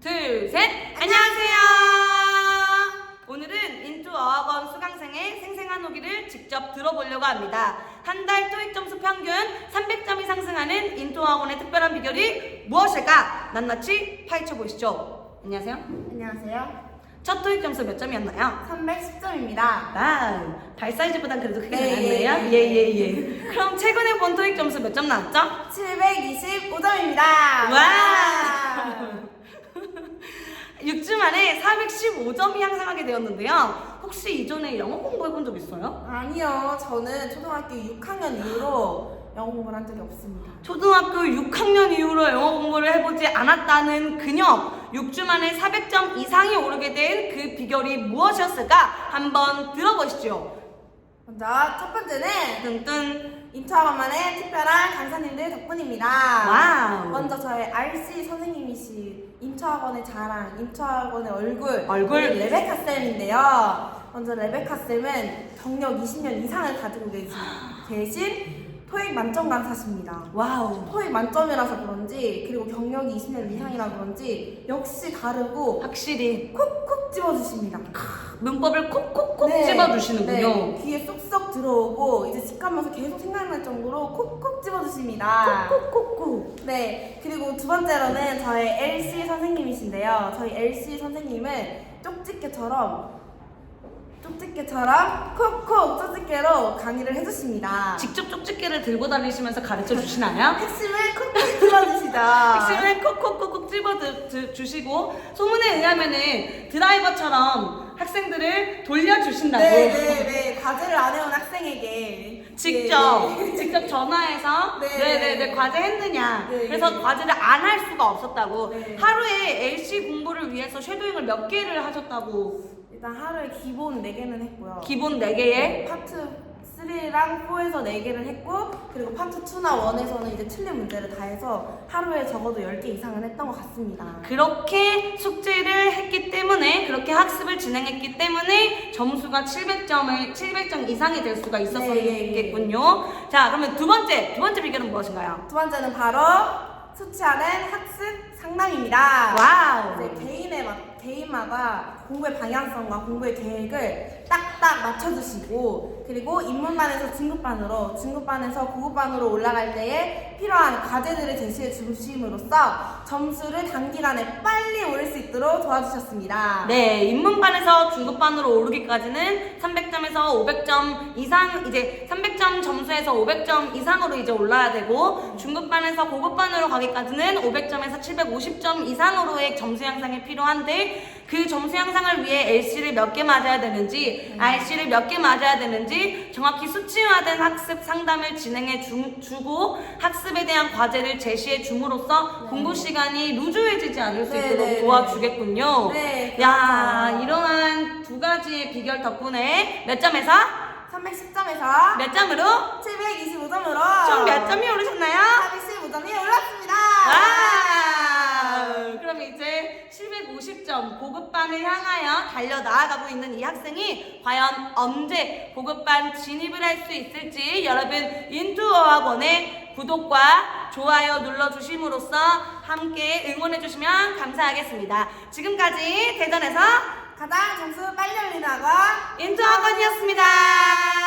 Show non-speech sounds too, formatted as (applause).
둘, 셋. 안녕하세요. 오늘은 인투 어학원 수강생의 생생한 후기를 직접 들어보려고 합니다. 한 달 토익 점수 평균 300점이 상승하는 인투 어학원의 특별한 비결이 무엇일까? 낱낱이 파헤쳐 보시죠. 안녕하세요. 안녕하세요. 첫 토익 점수 몇 점이었나요? 310점입니다. 아, 발 사이즈보단 그래도 크게 네, 나왔네요. 예, 예, 예, 예. 그럼 최근에 본 토익 점수 몇 점 나왔죠? 725점입니다. 와! 6주 만에 415점이 향상하게 되었는데요. 혹시 이전에 영어 공부해 본 적 있어요? 아니요, 저는 초등학교 6학년 이후로 영어 공부를 한 적이 없습니다. 초등학교 6학년 이후로 영어 공부를 해보지 않았다는 그녀 6주 만에 400점 이상이 오르게 된 그 비결이 무엇이었을까? 한번 들어보시죠. 먼저 첫 번째는 뜬뜬 인투학원만의 특별한 강사님들 덕분입니다. 와우. 먼저 RC 선생님이신 인투학원의 자랑, 인투학원의 얼굴, 얼굴. 우리 레베카 쌤인데요. 먼저 레베카 쌤은 경력 20년 이상을 가지고 계신, 계신 토익 만점 강사십니다. 와우. 토익 만점이라서 그런지 그리고 경력이 20년 이상이라 그런지 역시 다르고 확실히 콕콕 집어주십니다. 문법을 콕콕콕 네. 집어주시는군요. 네, 귀에 쏙쏙 들어오고 이제 집 가면서 계속 생각날 정도로 콕콕 집어주십니다. 콕콕콕콕. 네, 그리고 두 번째로는 저희 LC 선생님이신데요. 저희 LC 선생님은 쪽집게처럼 쪽집게처럼 콕콕 쪽집게로 강의를 해주십니다. 직접 쪽집게를 들고 다니시면서 가르쳐 주시나요? (laughs) 핵심을 콕콕 집어주시죠. (laughs) 핵심을 콕콕콕콕 집어 드- 드- 주시고 소문에 의하면은 드라이버처럼 돌려주신다고. 네 네 네. 과제를 안 해온 학생에게. 직접 네, 네. 직접 전화해서 네. 네네네 과제 했느냐. 네, 그래서 네. 과제를 안 할 수가 없었다고. 네. 하루에 LC 공부를 위해서 쉐도잉을 몇 개를 하셨다고? 일단 하루에 기본 4개는 했고요. 기본 4개에? 파트 3랑 4에서 4개를 했고 그리고 파트 2나 1에서는 이제 틀린 문제를 다 해서 하루에 적어도 10개 이상은 했던 것 같습니다 그렇게 숙제를 했기 때문에 그렇게 학습을 진행했기 때문에 점수가 700점을 700점 이상이 될 수가 네, 있었겠군요. 자, 그러면 두 번째 두 번째 비결은 무엇인가요? 두 번째는 바로 수치하는 학습 상담입니다 와우. 이제 개인의 막 개인마다 공부의 방향성과 공부의 계획을 딱 딱 맞춰주시고 그리고 입문반에서 중급반으로 중급반에서 고급반으로 올라갈 때에 필요한 과제들을 제시해 주심으로써 점수를 단기간에 빨리 오를 수 있도록 도와주셨습니다. 네, 입문반에서 중급반으로 오르기까지는 300점에서 500점 이상 이제 300점 점수에서 500점 이상으로 이제 올라야 되고 중급반에서 고급반으로 가기까지는 500점에서 750점 이상으로의 점수 향상이 필요한데 그 점수 향상을 위해 LC를 몇 개 맞아야 되는지 RC를 몇 개 맞아야 되는지 정확히 수치화된 학습 상담을 진행해 주, 주고 학습에 대한 과제를 제시해 줌으로써 공부 시간이 루즈해지지 않을 수 네, 있도록 네, 네. 도와주겠군요. 네, 야. 이러한 두 가지의 비결 덕분에 몇 점에서 310점에서 몇 점으로 725점으로 총 몇 점이 오르셨나요? 415점이 올랐습니다. 와! 그럼 이제 750점 고급반을 향하여 달려 나아가고 있는 이 학생이 과연 언제 고급반 진입을 할 수 있을지 여러분 인투어학원의 구독과 좋아요 눌러주심으로써 함께 응원해주시면 감사하겠습니다. 지금까지 대전에서 가장 점수 빨리 올리는 학원 인투학원이었습니다.